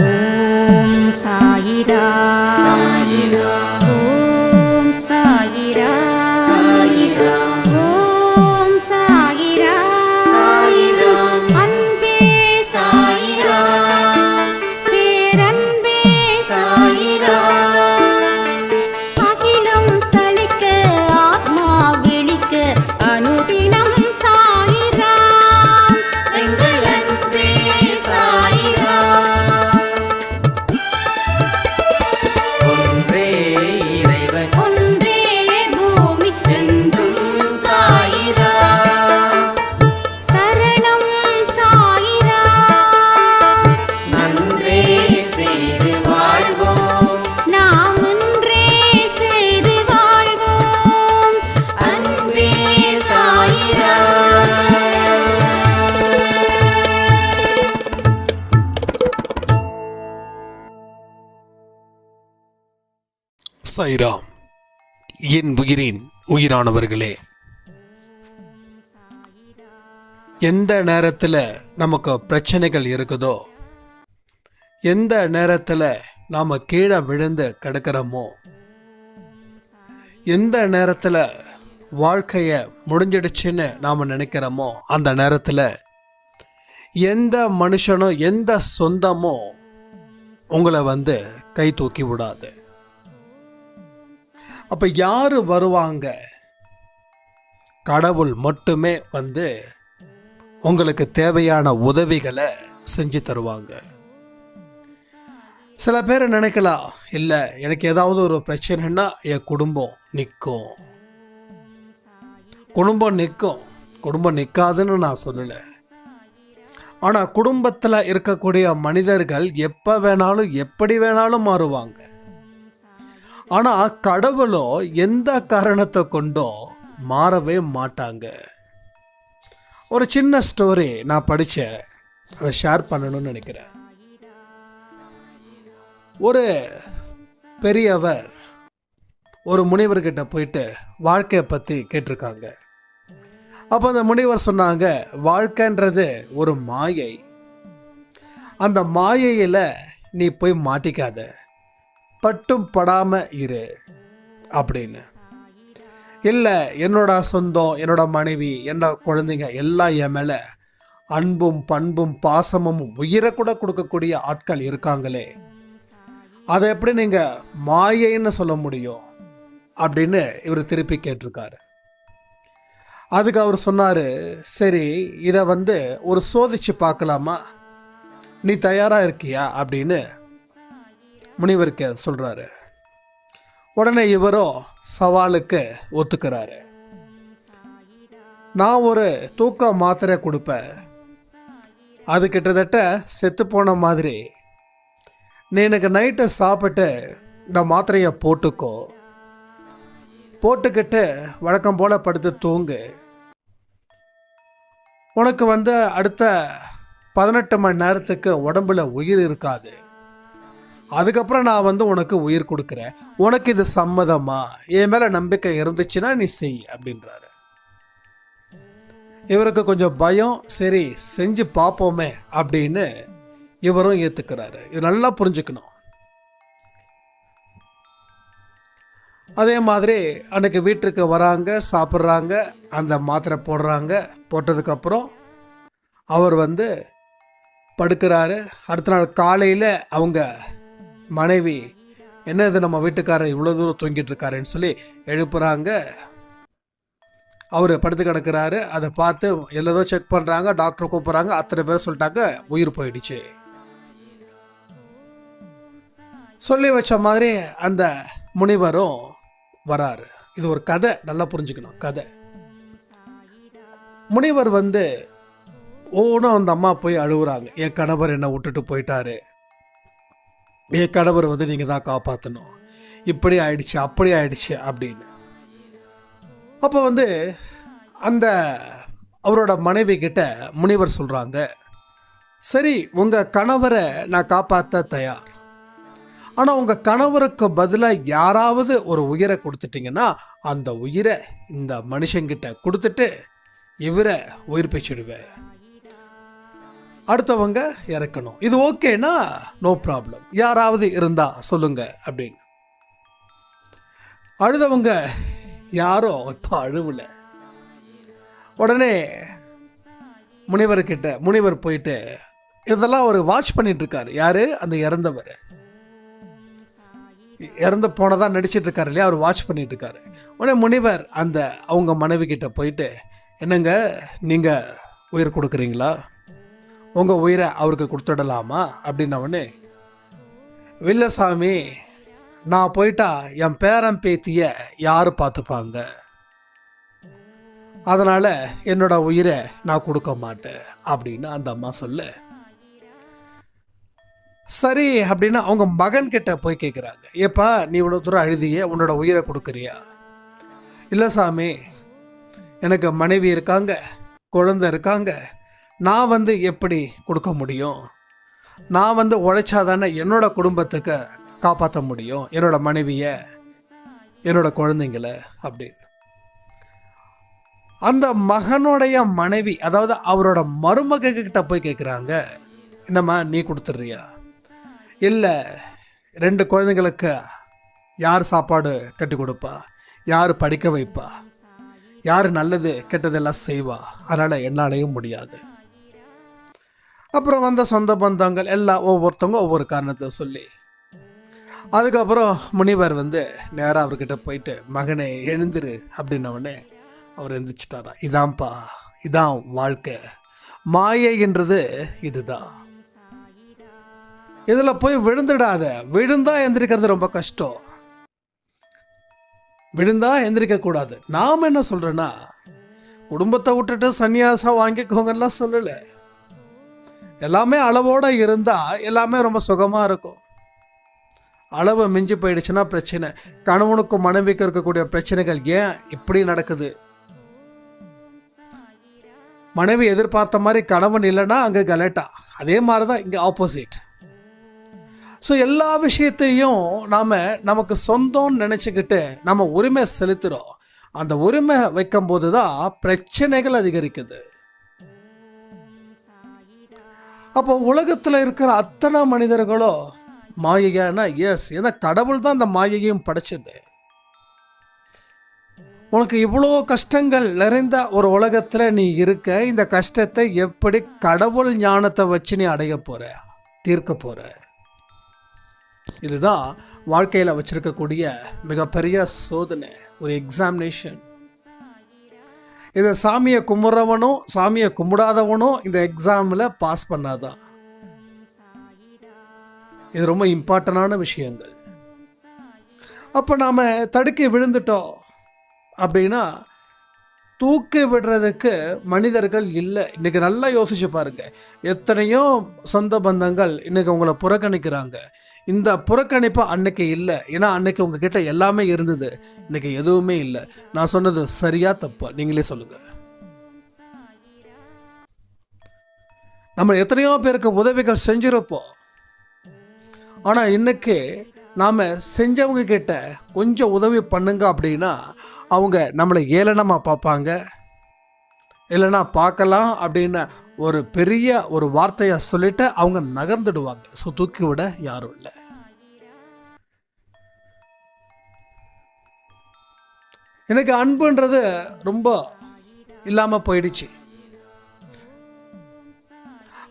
옴 사이다. 사이다. சாய்ராம் என் உயிரின் உயிரானவர்களே. எந்த நேரத்தில் நமக்கு பிரச்சனைகள் இருக்குதோ எந்த நேரத்தில் நாம் கீழே விழுந்து கிடக்கிறோமோ எந்த நேரத்தில் வாழ்க்கையை முடிஞ்சிடுச்சுன்னு நாம் நினைக்கிறோமோ அந்த நேரத்தில் எந்த மனுஷனும் எந்த சொந்தமும் உங்களை வந்து கை தூக்கி விடாது. அப்போ யார் வருவாங்க? கடவுள் மட்டுமே வந்து உங்களுக்கு தேவையான உதவிகளை செஞ்சு தருவாங்க. சில பேர் நினைக்கலாம் இல்லை எனக்கு ஏதாவது ஒரு பிரச்சனைன்னா என் குடும்பம் நிற்கும் குடும்பம் நிற்கும் குடும்பம் நிற்காதுன்னு நான் சொல்லலை. ஆனால் குடும்பத்தில் இருக்கக்கூடிய மனிதர்கள் எப்போ வேணாலும் எப்படி வேணாலும் மாறுவாங்க. ஆனால் கடவுளோ எந்த காரணத்தை கொண்டோ மாறவே மாட்டாங்க. ஒரு சின்ன ஸ்டோரி நான் படித்தேன் அதை ஷேர் பண்ணணும்னு நினைக்கிறேன். ஒரு பெரியவர் ஒரு முனிவர்கிட்ட போயிட்டு வாழ்க்கையை பற்றி கேட்டிருக்காங்க. அப்போ அந்த முனிவர் சொன்னாங்க வாழ்க்கைன்றது ஒரு மாயை. அந்த மாயையில் நீ போய் மாட்டிக்காத. பட்டும் படாம இரு அப்படின்னு. இல்லை என்னோட சொந்தம் என்னோட மனைவி என்னோட குழந்தைங்க எல்லாம் என் மேலே அன்பும் பண்பும் பாசமும் உயிரை கூட கொடுக்கக்கூடிய ஆட்கள் இருக்காங்களே. அதை எப்படி நீங்கள் மாயைன்னு சொல்ல முடியும்? அப்படின்னு இவர் திருப்பி கேட்டிருக்காரு. அதுக்கு அவர் சொன்னார் சரி இதை வந்து ஒரு சோதிச்சு பார்க்கலாமா? நீ தயாராக இருக்கியா? அப்படின்னு முனிவருக்கு சொல்கிறாரு உடனே இவரோ சவாலுக்கு ஒத்துக்கிறாரு. நான் ஒரு தூக்க மாத்திரை கொடுப்பேன். அது கிட்டத்தட்ட செத்து போன மாதிரி. நீ எனக்கு நைட்டு சாப்பிட்டு இந்த மாத்திரையை போட்டுக்கோ. போட்டுக்கிட்டு வழக்கம் போல் படுத்து தூங்கு. உனக்கு வந்து அடுத்த பதினெட்டு மணி நேரத்துக்கு உடம்புல உயிர் இருக்காது. அதுக்கப்புறம் நான் வந்து உனக்கு உயிர் கொடுக்குறேன். உனக்கு இது சம்மதமா? என் மேலே நம்பிக்கை இருந்துச்சுன்னா நீ செய் அப்படின்றாரு. இவருக்கு கொஞ்சம் பயம் சரி செஞ்சு பார்ப்போமே அப்படின்னு இவரும் ஏற்றுக்கிறாரு இது நல்லா புரிஞ்சுக்கணும். அதே மாதிரி அன்னைக்கு வீட்டுக்கு வராங்க சாப்பிட்றாங்க அந்த மாத்திரை போடுறாங்க போட்டதுக்கப்புறம் அவர் வந்து படுக்கிறாரு. அடுத்த நாள் காலையில் அவங்க மனைவி என்ன இது நம்ம வீட்டுக்காரர் இவ்வளோ தூரம் தூங்கிட்டு இருக்காருன்னு சொல்லி எழுப்புறாங்க. அவர் படுத்து கிடக்கிறாரு. அதை பார்த்து எல்லதோ செக் பண்ணுறாங்க டாக்டர் கூப்பிட்றாங்க. அத்தனை பேர் சொல்லிட்டாங்க உயிர் போயிடுச்சு. சொல்லி வச்ச மாதிரி அந்த முனிவரும் வராரு. இது ஒரு கதை. நல்லா புரிஞ்சுக்கணும். கதை. முனிவர் வந்து ஒவ்வொன்றும் அந்த அம்மா போய் அழுகுறாங்க என் கணவர் என்னை விட்டுட்டு போயிட்டாரு. என் கணவர் வந்து நீங்கள் தான் காப்பாற்றணும் இப்படி ஆயிடுச்சு அப்படி ஆயிடுச்சு அப்படின்னு. அப்போ வந்து அந்த அவரோட மனைவி கிட்ட முனிவர் சொல்கிறாங்க சரி உங்கள் கணவரை நான் காப்பாற்ற தயார். ஆனால் உங்கள் கணவருக்கு பதிலாக யாராவது ஒரு உயிரை கொடுத்துட்டிங்கன்னா அந்த உயிரை இந்த மனுஷங்கிட்ட கொடுத்துட்டு இவரை உயிர் பிச்சுடுவேன் அடுத்தவங்க இறக்கணும். இது ஓகேனா? நோ ப்ராப்ளம் யாராவது இருந்தா சொல்லுங்க அப்படின்னு. அழுதவங்க யாரோ இப்போ அழுவல. உடனே முனிவர்கிட்ட முனிவர் போயிட்டு இதெல்லாம் அவர் வாட்ச் பண்ணிட்டு இருக்காரு யாரு? அந்த இறந்தவர். இறந்து போனதாக நடிச்சிட்டு இருக்காரு இல்லையா? அவர் வாட்ச் பண்ணிட்டு இருக்காரு உடனே முனிவர் அந்த அவங்க மனைவி கிட்ட போயிட்டு என்னங்க நீங்க உயிர் கொடுக்குறீங்களா? உங்க உயிரை அவருக்கு கொடுத்துடலாமா? அப்படின்னவொடனே வில்லசாமி நான் போயிட்டா என் பேரன் பேத்திய யார் பார்த்துப்பாங்க? அதனால என்னோட உயிரை நான் கொடுக்க மாட்டேன் அப்படின்னு அந்த அம்மா சொல்ல. சரி அப்படின்னு அவங்க மகன் கிட்ட போய் கேட்குறாங்க ஏப்பா நீ இவ்வளோ தூரம் அழுதிய உன்னோட உயிரை கொடுக்குறியா? இல்லை சாமி எனக்கு மனைவி இருக்காங்க குழந்தை இருக்காங்க நான் வந்து எப்படி கொடுக்க முடியும்? நான் வந்து உழைச்சா தானே என்னோடய குடும்பத்துக்கு காப்பாற்ற முடியும்? என்னோடய மனைவியை என்னோடய குழந்தைங்கள அப்படின்னு. அந்த மகனுடைய மனைவி அதாவது அவரோட மருமக கிட்ட போய் கேட்குறாங்க என்னம்மா நீ கொடுத்துட்றியா? இல்லை ரெண்டு குழந்தைங்களுக்கு யார் சாப்பாடு கட்டி கொடுப்பா? யார் படிக்க வைப்பா? யார் நல்லது கெட்டதெல்லாம் செய்வா? அதனால் என்னாலையும் முடியாது. அப்புறம் வந்த சொந்த பந்தங்கள் எல்லாம் ஒவ்வொருத்தவங்க ஒவ்வொரு காரணத்தை சொல்லி. அதுக்கப்புறம் முனிவர் வந்து நேராக அவர்கிட்ட போயிட்டு மகனே எழுந்திரு அப்படின்னவுடனே அவர் எழுந்திரிச்சிட்டாரா இதான்ப்பா இதான் வாழ்க்கை. மாயைன்றது இதுதான். இதில் போய் விழுந்துடாத. விழுந்தா எந்திரிக்கிறது ரொம்ப கஷ்டம். விழுந்தா எந்திரிக்க கூடாது. நாம் என்ன சொல்கிறேன்னா குடும்பத்தை விட்டுட்டு சன்னியாசம் வாங்கிக்கோங்கலாம் சொல்லலை. எல்லாமே அளவோடு இருந்தால் எல்லாமே ரொம்ப சுகமாக இருக்கும். அளவு மிஞ்சி போயிடுச்சுன்னா பிரச்சனை. கணவனுக்கும் மனைவிக்கும் இருக்கக்கூடிய பிரச்சனைகள் ஏன் இப்படி நடக்குது? மனைவி எதிர்பார்த்த மாதிரி கணவன் இல்லைன்னா அங்கே கலட்டா? அதே மாதிரி தான் இங்கே ஆப்போசிட் ஸோ எல்லா விஷயத்தையும் நாம் நமக்கு சொந்தம்னு நினச்சிக்கிட்டு நம்ம உரிமை செலுத்துகிறோம் அந்த உரிமை வைக்கும்போது தான் பிரச்சனைகள் அதிகரிக்குது. அப்போ உலகத்தில் இருக்கிற அத்தனை மனிதர்களோ மாயையானா எஸ் ஏன்னா கடவுள் தான் அந்த மாயையும் படைச்சது. உனக்கு இவ்வளோ கஷ்டங்கள் நிறைந்த ஒரு உலகத்தில் நீ இருக்க இந்த கஷ்டத்தை எப்படி கடவுள் ஞானத்தை வச்சு நீ அடைய போகிற தீர்க்க போகிற இதுதான் வாழ்க்கையில் வச்சுருக்கக்கூடிய மிகப்பெரிய சோதனை ஒரு எக்ஸாமினேஷன் இதை சாமியை கும்பிட்றவனும் சாமியை கும்பிடாதவனும் இந்த எக்ஸாமில் பாஸ் பண்ணாதான். இது ரொம்ப இம்பார்ட்டண்டான விஷயங்கள். அப்போ நாம் தடுக்கி விழுந்துட்டோம் அப்படின்னா தூக்கி விடுறதுக்கு மனிதர்கள் இல்லை. இன்றைக்கி நல்லா யோசிச்சு பாருங்கள் எத்தனையோ சொந்த பந்தங்கள் இன்றைக்கி உங்களை புறக்கணிக்கிறாங்க. இந்த புறக்கணிப்பு அன்னைக்கு இல்லை. ஏன்னா அன்னைக்கு உங்ககிட்ட எல்லாமே இருந்தது. இன்னைக்கு எதுவுமே இல்லை. நான் சொன்னது சரியா தப்பா? நீங்களே சொல்லுங்க. நம்ம எத்தனையோ பேருக்கு உதவிகள் செஞ்சிருப்போம். ஆனால் இன்னைக்கு நாம் செஞ்சவங்க கிட்ட கொஞ்சம் உதவி பண்ணுங்க அப்படின்னா அவங்க நம்மளை ஏளனமாக பார்ப்பாங்க. இல்லைன்னா பார்க்கலாம் அப்படின்னு ஒரு பெரிய ஒரு வார்த்தையை சொல்லிட்டு அவங்க நகர்ந்துடுவாங்க. ஸோ தூக்கி விட யாரும் இல்லை. எனக்கு அன்புன்றது ரொம்ப இல்லாமல் போயிடுச்சு.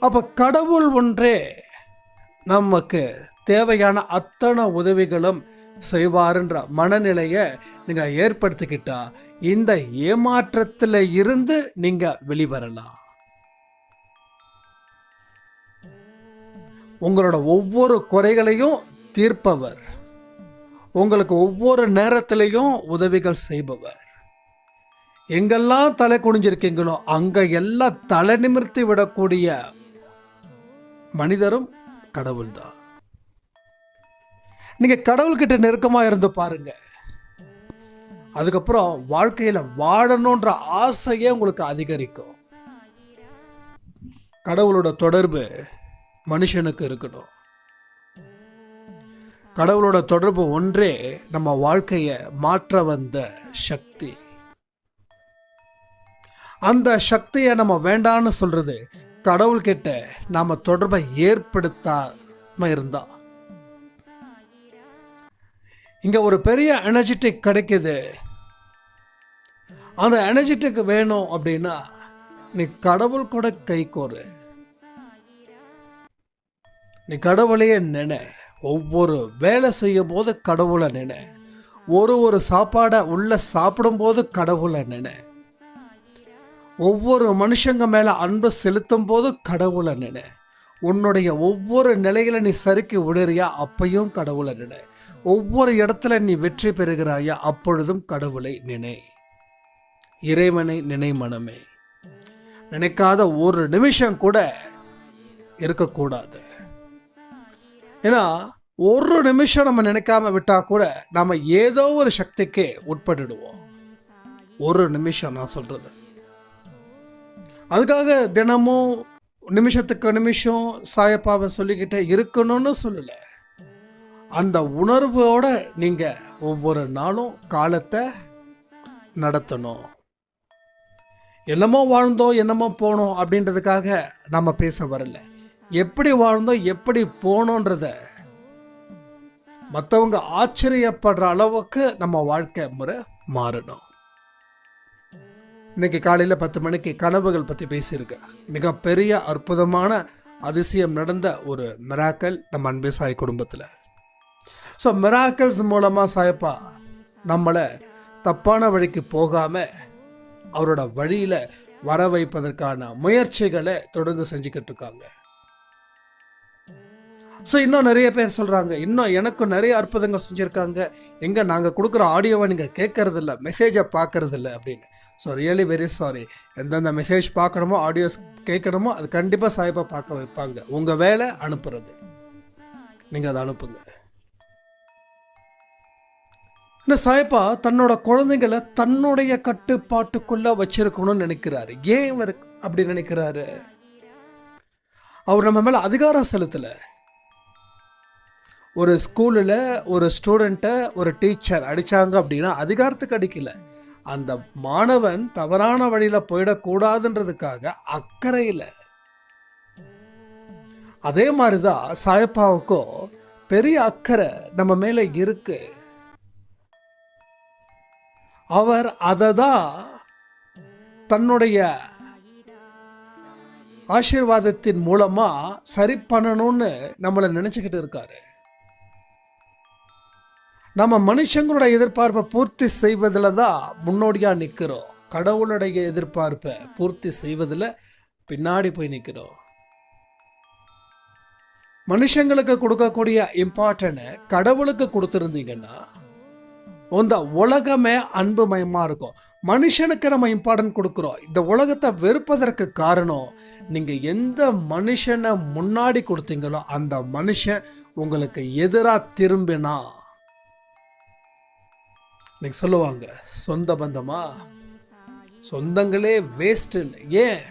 அப்போ கடவுள் ஒன்றே நமக்கு தேவையான அத்தனை உதவிகளும் செய்வாருன்ற மனநிலையை நீங்கள் ஏற்படுத்திக்கிட்டா இந்த ஏமாற்றத்தில் இருந்து நீங்கள் வெளிவரலாம். உங்களோட ஒவ்வொரு குறைகளையும் தீர்ப்பவர். உங்களுக்கு ஒவ்வொரு நேரத்திலையும் உதவிகள் செய்பவர். எங்கெல்லாம் தலை குனிஞ்சிருக்கீங்களோ அங்கே எல்லாம் தலை நிமிர்த்தி விடக்கூடிய மனிதரும் கடவுள்தான். நீங்கள் கடவுள்கிட்ட நெருக்கமாக இருந்து பாருங்க. அதுக்கப்புறம் வாழ்க்கையில் வாழணுன்ற ஆசையே உங்களுக்கு அதிகரிக்கும். கடவுளோட தொடர்பு மனுஷனுக்கு இருக்கணும். கடவுளோட தொடர்பு ஒன்றே நம்ம வாழ்க்கையை மாற்ற வந்த சக்தி. அந்த சக்தியை நம்ம வேண்டான்னு சொல்றது கடவுள்கிட்ட நாம் தொடர்பை ஏற்படுத்தாம இருந்தால் இங்கே ஒரு பெரிய எனர்ஜெட்டிக் கிடைக்குது. அந்த எனர்ஜெட்டிக் வேணும் அப்படின்னா நீ கடவுள் கூட கை கோரு. நீ கடவுளையே நினை. ஒவ்வொரு வேலை செய்யும் போது கடவுளை நினை. ஒரு ஒரு சாப்பாடை உள்ள சாப்பிடும்போது கடவுளை நினை. ஒவ்வொரு மனுஷங்க மேலே அன்பு செலுத்தும் போது கடவுளை நினை. உன்னுடைய ஒவ்வொரு நிலையில நீ சறுக்கி விடுறியா அப்பையும் கடவுளை நினை. ஒவ்வொரு இடத்துல நீ வெற்றி பெறுகிறாயா அப்பொழுதும் கடவுளை நினை. இறைவனை நினை மனமே. நினைக்காத ஒரு நிமிஷம் கூட இருக்கக்கூடாது. ஏன்னா ஒரு நிமிஷம் நம்ம நினைக்காம விட்டா கூட நம்ம ஏதோ ஒரு சக்திக்கு உட்பட்டுடுவோம். ஒரு நிமிஷம் நான் சொல்றது. அதுக்காக தினமும் நிமிஷத்துக்கு நிமிஷம் சாயப்பாவை சொல்லிக்கிட்டே இருக்கணும்னு சொல்லலை. அந்த உணர்வோட நீங்கள் ஒவ்வொரு நாளும் காலத்தை நடத்தணும். என்னமோ வாழ்ந்தோம் என்னமோ போனோம் அப்படின்றதுக்காக நம்ம பேச வரல. எப்படி வாழ்ந்தோம் எப்படி போனோன்றத மற்றவங்க ஆச்சரியப்படுற அளவுக்கு நம்ம வாழ்க்கை முறை மாறணும். இன்னைக்கு காலையில் பத்து மணிக்கு கனவுகள் பற்றி பேசியிருக்கேன் மிகப்பெரிய அற்புதமான அதிசயம் நடந்த ஒரு மிராக்கல் நம்ம அன்பே சாய் குடும்பத்தில். ஸோ மிராக்கல்ஸ் மூலமாக சாயப்பா நம்மளை தப்பான வழிக்கு போகாமல் அவரோட வழியில் வர வைப்பதற்கான முயற்சிகளை தொடர்ந்து செஞ்சுக்கிட்டு இருக்காங்க. ஸோ இன்னும் நிறைய பேர் சொல்கிறாங்க இன்னும் எனக்கும் நிறைய அற்புதங்கள் செஞ்சுருக்காங்க. எங்கே நாங்கள் கொடுக்குற ஆடியோவை நீங்கள் கேட்கறதில்ல மெசேஜை பார்க்குறதில்ல அப்படின்னு. ஸோ ரியலி வெரி சாரி எந்தெந்த மெசேஜ் பார்க்கணுமோ ஆடியோஸ் கேட்கணுமோ அது கண்டிப்பாக சாய்ப்பாக பார்க்க வைப்பாங்க. உங்கள் வேலை அனுப்புறது. நீங்கள் அதை அனுப்புங்க. இன்னும் சாய்ப்பா தன்னோட குழந்தைங்களை தன்னுடைய கட்டுப்பாட்டுக்குள்ள வச்சிருக்கணும்னு நினைக்கிறாரு. ஏன் அப்படி நினைக்கிறாரு? அவர் நம்ம மேல அதிகாரம் செலுத்தலை. ஒரு ஸ்கூலில் ஒரு ஸ்டூடெண்ட்டை ஒரு டீச்சர் அடித்தாங்க அப்படின்னா அதிகாரத்துக்கு அடிக்கல. அந்த மாணவன் தவறான வழியில் போயிடக்கூடாதுன்றதுக்காக அக்கறையில். அதே மாதிரி தான் சாயப்பாவுக்கும் பெரிய அக்கறை நம்ம மேலே இருக்கு. அவர் அதை தான் தன்னுடைய ஆசீர்வாதத்தின் மூலமாக சரி பண்ணணும்னு நம்மளை நினச்சிக்கிட்டு இருக்காரு. நம்ம மனுஷங்களோட எதிர்பார்ப்பை பூர்த்தி செய்வதில் தான் முன்னோடியாக நிற்கிறோம் கடவுளுடைய எதிர்பார்ப்பை பூர்த்தி செய்வதில் பின்னாடி போய் நிற்கிறோம் மனுஷங்களுக்கு கொடுக்கக்கூடிய இம்பார்ட்டன்ட் கடவுளுக்கு கொடுத்துருந்தீங்கன்னா இந்த உலகமே அன்புமயமாக இருக்கும். மனுஷனுக்கு நம்ம இம்பார்ட்டன்ட் கொடுக்குறோம். இந்த உலகத்தை வெறுப்பதற்கு காரணம் நீங்கள் எந்த மனுஷனை முன்னாடி கொடுத்தீங்களோ அந்த மனுஷன் உங்களுக்கு எதிராக திரும்பினா இன்னைக்கு சொல்லுவாங்க சொந்த பந்தமா? சொந்தங்களே வேஸ்ட்டுன்னு ஏன்?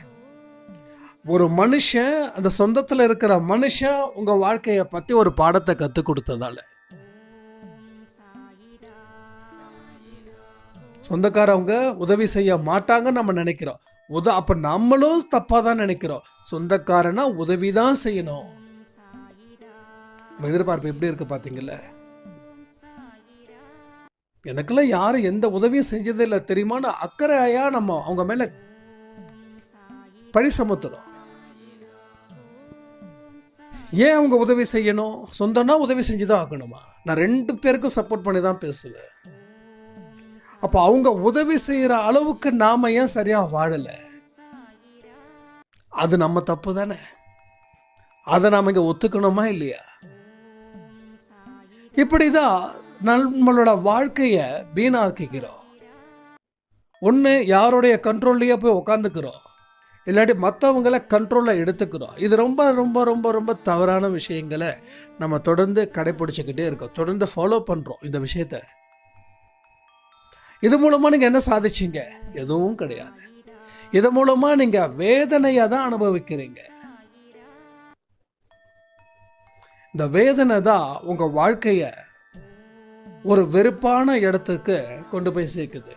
ஒரு மனுஷன் அந்த சொந்தத்தில் இருக்கிற மனுஷன் உங்கள் வாழ்க்கையை பற்றி ஒரு பாடத்தை கற்றுக் கொடுத்ததால. சொந்தக்காரவங்க உதவி செய்ய மாட்டாங்கன்னு நம்ம நினைக்கிறோம். உத அப்போ நம்மளும் தப்பாக தான் நினைக்கிறோம். சொந்தக்காரனா உதவி தான் செய்யணும். எதிர்பார்ப்பு எப்படி இருக்கு பார்த்தீங்கல்ல எனக்கெல்லாம் யாரும் எந்த உதவியும் செஞ்சதில்லை தெரியுமான்னு அக்கறையாக நம்ம அவங்க மேல பழி சமத்துறோம். ஏன் அவங்க உதவி செய்யணும்? சொந்தம்னா உதவி செஞ்சு தான் ஆகணுமா? நான் ரெண்டு பேருக்கும் சப்போர்ட் பண்ணி தான் பேசுவேன். அப்போ அவங்க உதவி செய்கிற அளவுக்கு நாம ஏன் சரியா வாழலை? அது நம்ம தப்பு தானே? அதை நாம இங்க ஒத்துக்கணுமா இல்லையா? இப்படிதான் நம்மளோட வாழ்க்கையை வீணாக்கிக்கிறோம் ஒன்று யாருடைய கண்ட்ரோல்லையே போய் உக்காந்துக்கிறோம். இல்லாட்டி மற்றவங்களை கண்ட்ரோலில் எடுத்துக்கிறோம். இது ரொம்ப ரொம்ப ரொம்ப ரொம்ப தவறான விஷயங்களை நம்ம தொடர்ந்து கடைப்பிடிச்சிக்கிட்டே இருக்கோம். தொடர்ந்து ஃபாலோ பண்ணுறோம் இந்த விஷயத்த. இது மூலமாக நீங்கள் என்ன சாதிச்சிங்க? எதுவும் கிடையாது. இது மூலமாக நீங்கள் வேதனையை தான் அனுபவிக்கிறீங்க. இந்த வேதனை தான் உங்கள் வாழ்க்கையை ஒரு வெறுப்பான இடத்துக்கு கொண்டு போய் சேர்க்குது.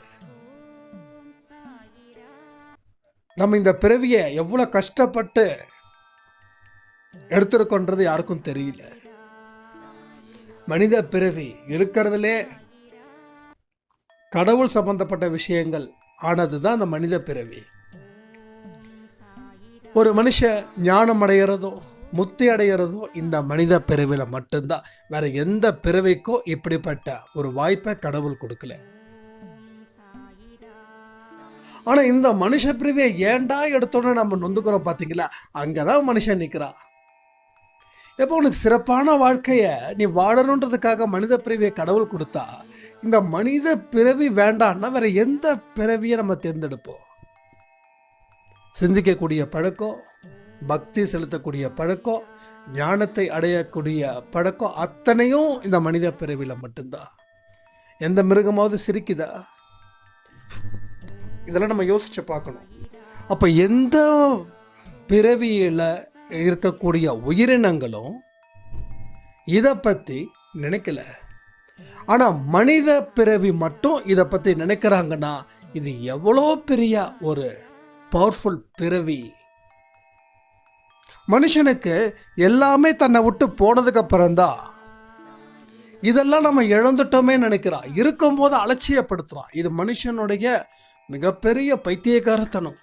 நம்ம இந்த பிறவியை எவ்வளோ கஷ்டப்பட்டு எடுத்துருக்கோன்றது யாருக்கும் தெரியல. மனித பிறவி இருக்கிறதுலே கடவுள் சம்பந்தப்பட்ட விஷயங்கள் ஆனது தான் அந்த மனித பிறவி. ஒரு மனுஷன் ஞானம் அடைகிறதும் முத்தி அடைகிறதும் இந்த மனித பிறவியில் மட்டும்தான் வேற எந்த பிறவிக்கும் இப்படிப்பட்ட ஒரு வாய்ப்பை கடவுள் கொடுக்கல. ஆனால் இந்த மனுஷ பிறவியை ஏண்டா எடுத்தோன்னே நம்ம நொந்துக்கிறோம் பார்த்தீங்களா அங்கே தான் மனுஷன் நிற்கிறான் எப்போ உனக்கு சிறப்பான வாழ்க்கையை நீ வாழணுன்றதுக்காக மனித பிறவியை கடவுள் கொடுத்தா இந்த மனித பிறவி வேண்டான்னா வேற எந்த பிறவியை நம்ம தேர்ந்தெடுப்போம்? சிந்திக்கக்கூடிய பழக்கம் பக்தி செலுத்தக்கூடிய பழக்கம் ஞானத்தை அடையக்கூடிய பழக்கம் அத்தனையும் இந்த மனித பிறவியில் மட்டும்தான். எந்த மிருகமாவது சிரிக்குதா? இதெல்லாம் நம்ம யோசிச்சு பார்க்கணும். அப்போ எந்த பிறவியில் இருக்கக்கூடிய உயிரினங்களும் இதை பற்றி நினைக்கல. ஆனால் மனித பிறவி மட்டும் இதை பற்றி நினைக்கிறாங்கன்னா இது எவ்வளோ பெரிய ஒரு பவர்ஃபுல் பிறவி. மனுஷனுக்கு எல்லாமே தன்னை விட்டு போனதுக்கு அப்புறம்தான். இதெல்லாம் நம்ம இழந்துட்டோமே நினைக்கிறான். இருக்கும்போது அலட்சியப்படுத்துறான். இது மனுஷனுடைய மிகப்பெரிய பைத்தியக்காரத்தனம்.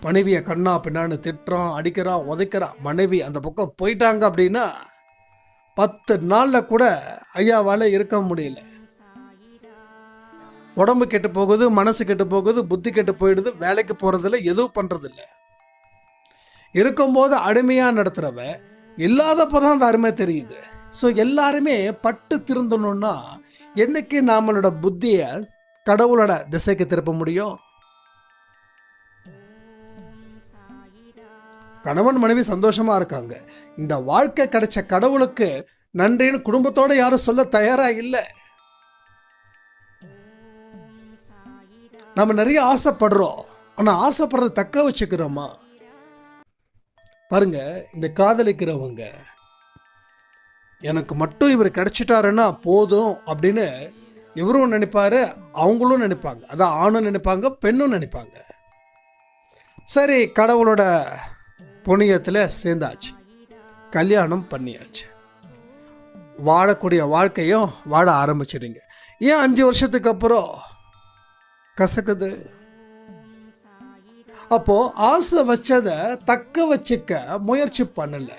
மனைவியை கண்ணா பின்னான்னு திட்டுறான் அடிக்கிறான் உதைக்கிறான். மனைவி அந்த பக்கம் போயிட்டாங்க அப்படின்னா பத்து நாளில் கூட ஐயாவால் இருக்க முடியல. உடம்பு கெட்டு போகுது மனசு கெட்டு போகுது புத்தி கெட்டு போயிடுது வேலைக்கு போகிறதில்ல எதுவும் பண்ணுறதில்ல இருக்கும்போது அடிமையாக நடத்துகிறவ இல்லாதப்போ தான் அந்த அருமை தெரியுது. ஸோ எல்லாருமே பட்டு திருந்தணும்னா என்னைக்கு நம்மளோட புத்தியை கடவுளோட திசைக்கு திருப்ப முடியும்? கணவன் மனைவி சந்தோஷமாக இருக்காங்க. இந்த வாழ்க்கை கிடைச்ச கடவுளுக்கு நன்றின்னு குடும்பத்தோடு யாரும் சொல்ல தயாராக இல்லை. நம்ம நிறைய ஆசைப்படுறோம். ஆனால் ஆசைப்படுறத தக்க வச்சுக்கிறோமா? பாருங்க இந்த காதலிக்கிறவங்க எனக்கு மட்டும் இவர் கிடச்சிட்டாருன்னா போதும் அப்படின்னு இவரும் நினைப்பாரு அவங்களும் நினைப்பாங்க. அதான் ஆணும் நினைப்பாங்க பெண்ணும் நினைப்பாங்க. சரி கடவுளோட புண்ணியத்தில் சேர்ந்தாச்சு. கல்யாணம் பண்ணியாச்சு. வாழக்கூடிய வாழ்க்கையும் வாழ ஆரம்பிச்சிடுங்க. ஏன் அஞ்சு வருஷத்துக்கு அப்புறம் கசக்குது. அப்போ ஆசை வச்சதை தக்க வச்சுக்க முயற்சி பண்ணல.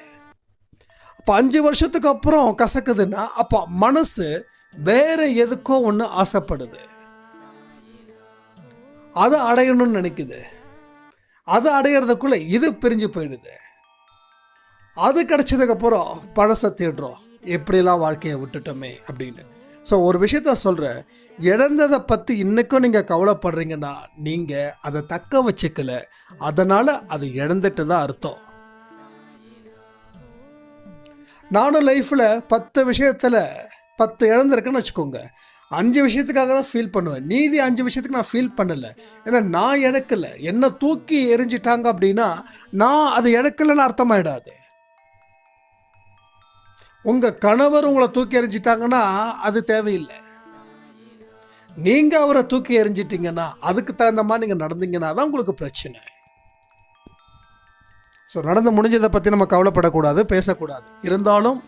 அப்போ அஞ்சு வருஷத்துக்கு அப்புறம் கசக்குதுன்னா அப்போ மனசு வேற எதுக்கோ ஒன்று ஆசைப்படுது. அதை அடையணும்னு நினைக்குது. அதை அடையிறதுக்குள்ள இது பிரிஞ்சு போயிடுது. அது கிடைச்சதுக்கப்புறம் பழசை தேடுறோம். எப்படிலாம் வாழ்க்கையை விட்டுட்டோமே அப்படின்னு. ஸோ ஒரு விஷயத்த சொல்கிறேன் இழந்ததை பற்றி இன்றைக்கும் நீங்கள் கவலைப்படுறீங்கன்னா நீங்கள் அதை தக்க வச்சுக்கல. அதனால் அது இழந்துட்டு தான் அர்த்தம். நானும் லைஃப்பில் பத்து விஷயத்தில் பத்து இழந்திருக்குன்னு வச்சுக்கோங்க. அஞ்சு விஷயத்துக்காக தான் ஃபீல் பண்ணுவேன். நீதி அஞ்சு விஷயத்துக்கு நான் ஃபீல் பண்ணலை. ஏன்னா நான் இழக்கல. என்னை தூக்கி எரிஞ்சிட்டாங்க அப்படின்னா நான் அது இழக்கலைன்னு அர்த்தமாயிடாது. உங்கள் கணவர் உங்களை தூக்கி எறிஞ்சிட்டாங்கன்னா அது தேவையில்லை. நீங்கள் அவரை தூக்கி எறிஞ்சிட்டிங்கன்னா அதுக்கு தகுந்த மாதிரி நீங்கள் நடந்தீங்கன்னா தான் உங்களுக்கு பிரச்சனை. ஸோ நடந்து முடிஞ்சதை பற்றி நம்ம கவலைப்படக்கூடாது பேசக்கூடாது. இருந்தாலும்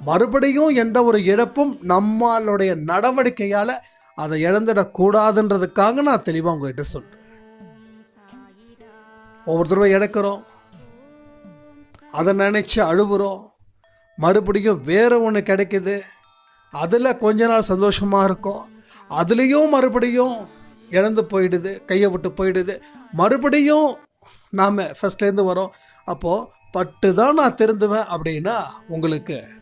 மறுபடியும் எந்த ஒரு இழப்பும் நம்மளுடைய நடவடிக்கையால் அதை இழந்துடக்கூடாதுன்றதுக்காக நான் தெளிவாக உங்ககிட்ட சொல்கிறேன் ஒவ்வொரு தடவை இழக்கிறோம். அதை நினச்சி அழுகுறோம் மறுபடியும் வேறு ஒன்று கிடைக்குது. அதில் கொஞ்ச நாள் சந்தோஷமாக இருக்கும். அதுலேயும் மறுபடியும் இழந்து போயிடுது கையை விட்டு போயிடுது. மறுபடியும் நாம் ஃபஸ்ட்லேருந்து வரோம். அப்போது பட்டு தான் நான் திருந்துவேன் அப்படின்னா உங்களுக்கு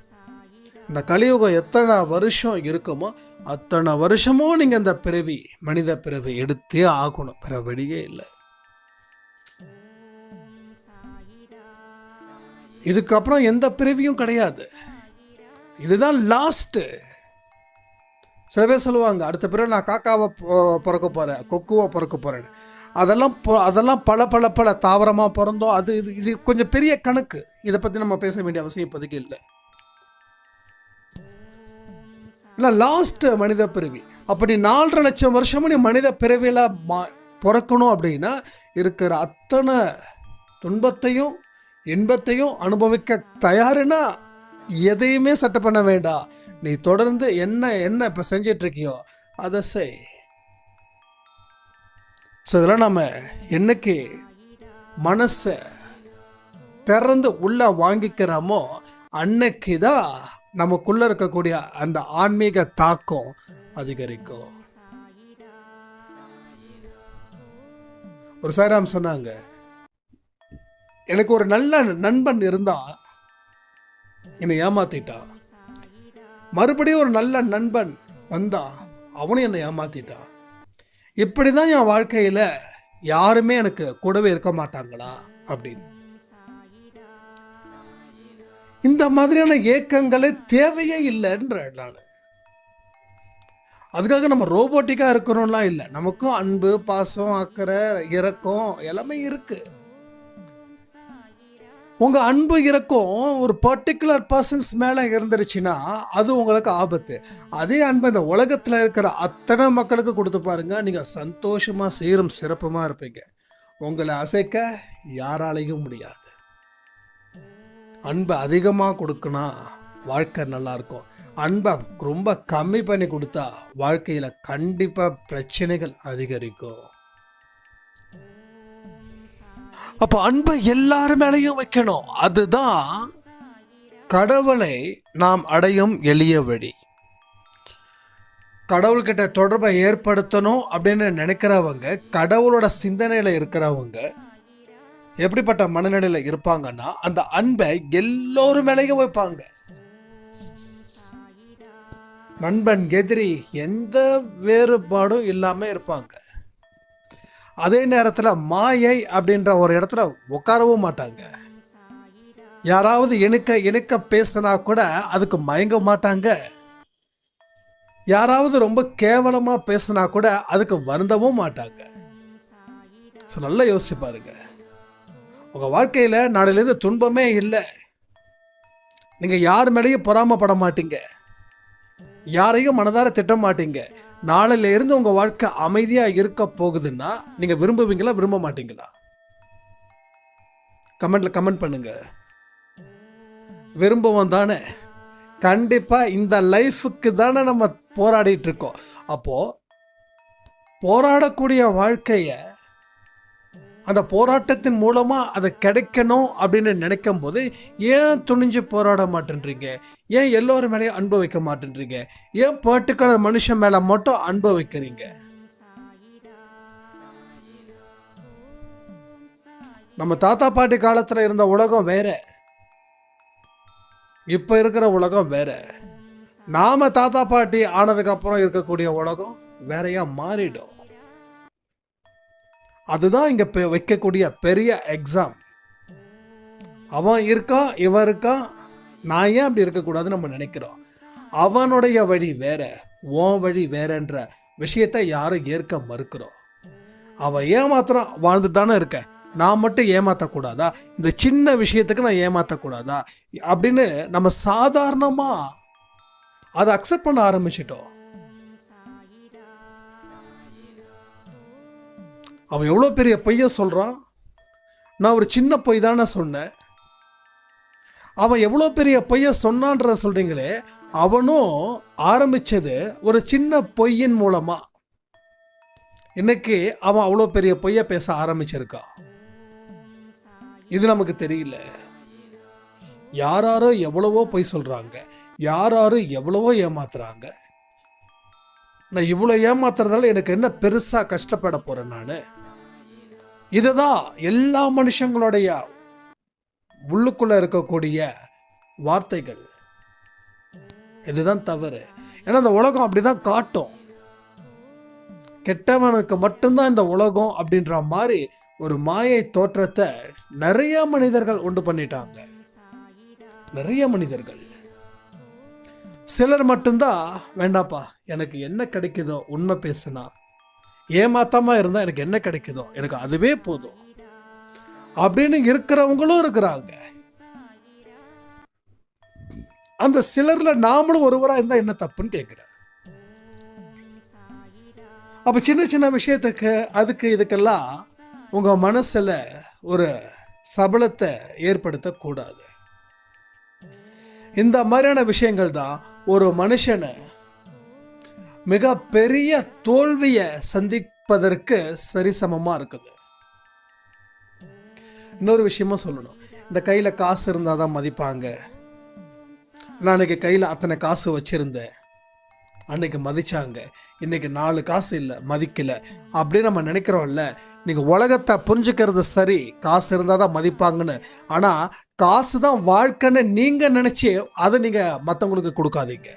இந்த கலியுகம் எத்தனை வருஷம் இருக்குமோ அத்தனை வருஷமும் நீங்கள் இந்த பிறவி மனித பிறவி எடுத்தே ஆகணும். பிற வழியே இல்லை. இதுக்கப்புறம் எந்த பிறவியும் கிடையாது. இதுதான் லாஸ்ட்டு சில பேர் சொல்லுவாங்க அடுத்த பிறகு நான் காக்காவை பிறக்க போகிறேன் கொக்குவை பிறக்க போகிறேன்னு அதெல்லாம் பொ- அதெல்லாம் பல பல பல தாவரமாக பிறந்தோம். அது இது இது கொஞ்சம் பெரிய கணக்கு. இதை பற்றி நம்ம பேச வேண்டிய அவசியம் இப்போதைக்கு இல்லை. இல்லை லாஸ்ட் மனித பிறவி. அப்படி நாலரை லட்சம் வருஷமும் நீ மனித பிறவியில் மா பிறக்கணும் அப்படின்னா இருக்கிற அத்தனை துன்பத்தையும் இன்பத்தையும் அனுபவிக்க தயாருன்னா எதையுமே சட்டை பண்ண வேண்டாம் நீ தொடர்ந்து என்ன என்ன இப்போ செஞ்சிட்டு இருக்கியோ அதை செய். ஸோ இதெல்லாம் நம்ம என்னைக்கு மனசை திறந்து உள்ள வாங்கிக்கிறோமோ அன்னைக்கு தான் நமக்குள்ள இருக்கக்கூடிய அந்த ஆன்மீக தாக்கம் அதிகரிக்கும். ஒரு சாய்ராம் சொன்னாங்க எனக்கு ஒரு நல்ல நண்பன் இருந்தான் என்னை ஏமாத்திட்டான் மறுபடியும் ஒரு நல்ல நண்பன் வந்தான் அவனும் என்னை ஏமாத்திட்டான் இப்படி தான் என் வாழ்க்கையில் யாருமே எனக்கு கூடவே இருக்க மாட்டாங்களா அப்படின்னு. இந்த மாதிரியான ஏக்கங்களே தேவையே இல்லைன்ற நான். அதுக்காக நம்ம ரோபோட்டிக்காக இருக்கணும்லாம் இல்லை. நமக்கும் அன்பு பாசம் அக்கறை இரக்கம் எல்லாமே இருக்குது உங்கள் அன்பு இரக்கம் ஒரு பர்டிகுலர் பர்சன்ஸ் மேலே இருந்துருச்சுன்னா அது உங்களுக்கு ஆபத்து. அதே அன்பு இந்த உலகத்தில் இருக்கிற அத்தனை மக்களுக்கு கொடுத்து பாருங்க. நீங்கள் சந்தோஷமாக சீரும் சிறப்புமாக இருப்பீங்க. உங்களை அசைக்க யாராலையும் முடியாது. அன்பை அதிகமாக கொடுக்கணும் வாழ்க்கை நல்லாயிருக்கும் அன்பை ரொம்ப கம்மி பண்ணி கொடுத்தா வாழ்க்கையில் கண்டிப்பாக பிரச்சனைகள் அதிகரிக்கும். அப்போ அன்பை எல்லார் மேலேயும் வைக்கணும். அதுதான் கடவுளை நாம் அடையும் எளிய வழி. கடவுள்கிட்ட தொடர்பை ஏற்படுத்தணும் அப்படின்னு நினைக்கிறவங்க கடவுளோட சிந்தனையில் இருக்கிறவங்க எப்படிப்பட்ட மனநிலையில் இருப்பாங்கன்னா அந்த அன்பை எல்லோரும் மேலேயும் வைப்பாங்க. நண்பன் எதிரி எந்த வேறுபாடும் இல்லாமல் இருப்பாங்க. அதே நேரத்தில் மாயை அப்படின்ற ஒரு இடத்துல உட்காரவும் மாட்டாங்க. யாராவது இணுக்க இணுக்க பேசினா கூட அதுக்கு மயங்க மாட்டாங்க. யாராவது ரொம்ப கேவலமாக பேசினா கூட அதுக்கு வருந்தவும் மாட்டாங்க. ஸோ நல்லா யோசிச்சு பாருங்க. உங்கள் வாழ்க்கையில் நாளையிலேருந்து துன்பமே இல்லை. நீங்கள் யார் மேலேயும் பொறாமப்பட மாட்டீங்க. யாரையும் மனதார திட்ட மாட்டீங்க. நாளையில இருந்து உங்கள் வாழ்க்கை அமைதியாக இருக்க போகுதுன்னா நீங்கள் விரும்புவீங்களா விரும்ப மாட்டீங்களா? கமெண்ட்ல கமெண்ட் பண்ணுங்க. விரும்புவோம் தானே? கண்டிப்பாக இந்த லைஃபுக்கு தானே நம்ம போராடிட்டு இருக்கோம். அப்போது போராடக்கூடிய வாழ்க்கையை அந்த போராட்டத்தின் மூலமாக அதை கிடைக்கணும் அப்படின்னு நினைக்கும் போது ஏன் துணிஞ்சு போராட மாட்டேன்றீங்க? ஏன் எல்லோரும் மேலேயும் அன்பு வைக்க மாட்டேன்றீங்க? ஏன் பர்டிகுலர் மனுஷன் மேலே மட்டும் அன்பு வைக்கிறீங்க? நம்ம தாத்தா பாட்டி காலத்தில் இருந்த உலகம் வேற. இப்போ இருக்கிற உலகம் வேற. நாம தாத்தா பாட்டி ஆனதுக்கப்புறம் இருக்கக்கூடிய உலகம் வேறையா மாறிடும். அதுதான் இங்கே வைக்கக்கூடிய பெரிய எக்ஸாம் அவன் இருக்கான் இவன் இருக்கான் நான் ஏன் அப்படி இருக்கக்கூடாதுன்னு நம்ம நினைக்கிறோம். அவனுடைய வழி வேற உன் வழி வேறன்ற விஷயத்தை யாரும் ஏற்க மறுக்கிறோம். அவன் ஏமாத்திரம் வாழ்ந்து தானே இருக்க. நான் மட்டும் ஏமாற்றக்கூடாதா இந்த சின்ன விஷயத்துக்கு நான் ஏமாற்றக்கூடாதா அப்படின்னு நம்ம சாதாரணமாக அதை அக்செப்ட் பண்ண ஆரம்பிச்சிட்டோம். அவன் எவ்வளோ பெரிய பொய்ய சொல்கிறான் நான் ஒரு சின்ன பொய் தானே சொன்னேன். அவன் எவ்வளோ பெரிய பொய்ய சொன்னான்ற சொல்கிறீங்களே அவனும் ஆரம்பித்தது ஒரு சின்ன பொய்யின் மூலமாக இன்னைக்கு அவன் அவ்வளோ பெரிய பொய்ய பேச ஆரம்பிச்சிருக்கான். இது நமக்கு தெரியல. யாராரோ எவ்வளவோ பொய் சொல்கிறாங்க யாராரோ எவ்வளவோ ஏமாத்துறாங்க. நான் இவ்வளோ ஏமாத்துறதால எனக்கு என்ன பெருசாக கஷ்டப்பட போகிறேன் நான்? இதுதான் எல்லா மனுஷங்களுடைய உள்ளுக்குள்ளே இருக்கக்கூடிய வார்த்தைகள். இதுதான் தவறு. ஏன்னா இந்த உலகம் அப்படிதான் காட்டும். கெட்டவனுக்கு மட்டும்தான் இந்த உலகம் அப்படின்ற மாதிரி ஒரு மாயை தோற்றத்தை நிறைய மனிதர்கள் உண்டு பண்ணிட்டாங்க. நிறைய மனிதர்கள். சிலர் மட்டும்தான் வேண்டாப்பா எனக்கு என்ன கிடைக்குதோ உண்மை பேசுனா ஏமாத்தமாக இருந்தால் எனக்கு என்ன கிடைக்குதோ? எனக்கு அதுவே போதும். அப்படின்னு இருக்கிறவங்களும் இருக்கிறாங்க. அந்த சிலரில் நாமளும் ஒருவராக இருந்தால் என்ன தப்புன்னு கேட்குறேன் அப்போ சின்ன சின்ன விஷயத்துக்கு அதுக்கு இதுக்கெல்லாம் உங்கள் மனசில் ஒரு சபலத்தை ஏற்படுத்தக்கூடாது. இந்த மாதிரியான விஷயங்கள் தான் ஒரு மனுஷனை மிக பெரிய தோல்வியை சந்திப்பதற்கு சரிசமமாக இருக்குது. இன்னொரு விஷயமும் சொல்லணும். இந்த கையில் காசு இருந்தால் தான் மதிப்பாங்க. நான் அன்றைக்கி கையில் அத்தனை காசு வச்சுருந்தேன். அன்னைக்கு மதித்தாங்க இன்றைக்கி நாலு காசு இல்லை மதிக்கலை. அப்படின்னு நம்ம நினைக்கிறோம்ல நீங்கள் உலகத்தை புரிஞ்சுக்கிறது சரி காசு இருந்தால் தான் மதிப்பாங்கன்னு. ஆனால் காசு தான் வாழ்க்கைன்னு நீங்கள் நினச்சி அதை நீங்கள் மற்றவங்களுக்கு கொடுக்காதீங்க.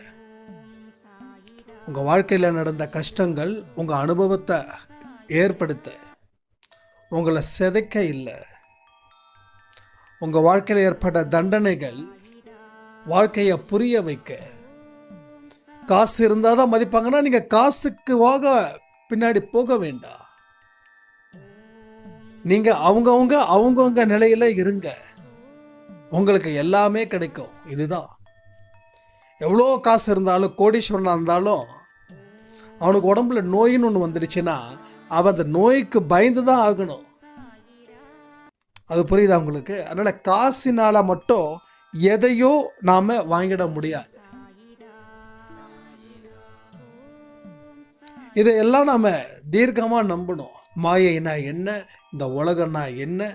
உங்கள் வாழ்க்கையில் நடந்த கஷ்டங்கள் உங்கள் அனுபவத்தை ஏற்படுத்த உங்களை சிதைக்க இல்லை. உங்கள் வாழ்க்கையில் ஏற்பட்ட தண்டனைகள் வாழ்க்கையை புரிய வைக்க. காசு இருந்தால் தான் மதிப்பாங்கன்னா நீங்கள் காசுக்கு வாக பின்னாடி போக வேண்டாம். நீங்கள் அவங்கவுங்க அவங்கவுங்க நிலையில் இருங்க. உங்களுக்கு எல்லாமே கிடைக்கும். இதுதான். எவ்வளோ காசு இருந்தாலும் கோடீஸ்வரனாக இருந்தாலும் அவனுக்கு உடம்புல நோயின்னு ஒன்று வந்துடுச்சுன்னா அவன் அந்த நோய்க்கு பயந்து தான் ஆகணும். அது புரியுதா உங்களுக்கு? அதனால் காசினால் மட்டும் எதையோ நாம் வாங்கிட முடியாது. இதையெல்லாம் நாம் தீர்க்கமாக நம்பணும். மாயைனா என்ன? இந்த உலகம்னா என்ன?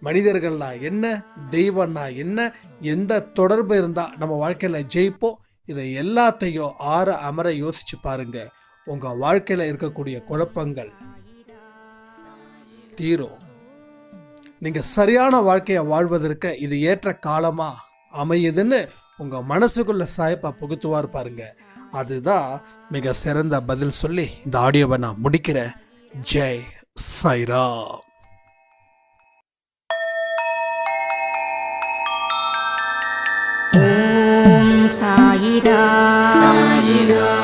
மனிதர்கள்னா என்ன? தெய்வம்னா என்ன? எந்த தொடர்பு இருந்தால் நம்ம வாழ்க்கையில் ஜெயிப்போம்? இதை எல்லாத்தையும் ஆற அமர யோசிச்சு பாருங்க. உங்கள் வாழ்க்கையில் இருக்கக்கூடிய குழப்பங்கள் தீரும். நீங்கள் சரியான வாழ்க்கையை வாழ்வதற்கு இது ஏற்ற காலமாக அமையுதுன்னு உங்கள் மனசுக்குள்ள சாயப்பா புகுத்துவார் பாருங்க. அதுதான் மிக சிறந்த பதில் சொல்லி இந்த ஆடியோவை நான் முடிக்கிறேன். ஜெய் சைராம் 达。萨依达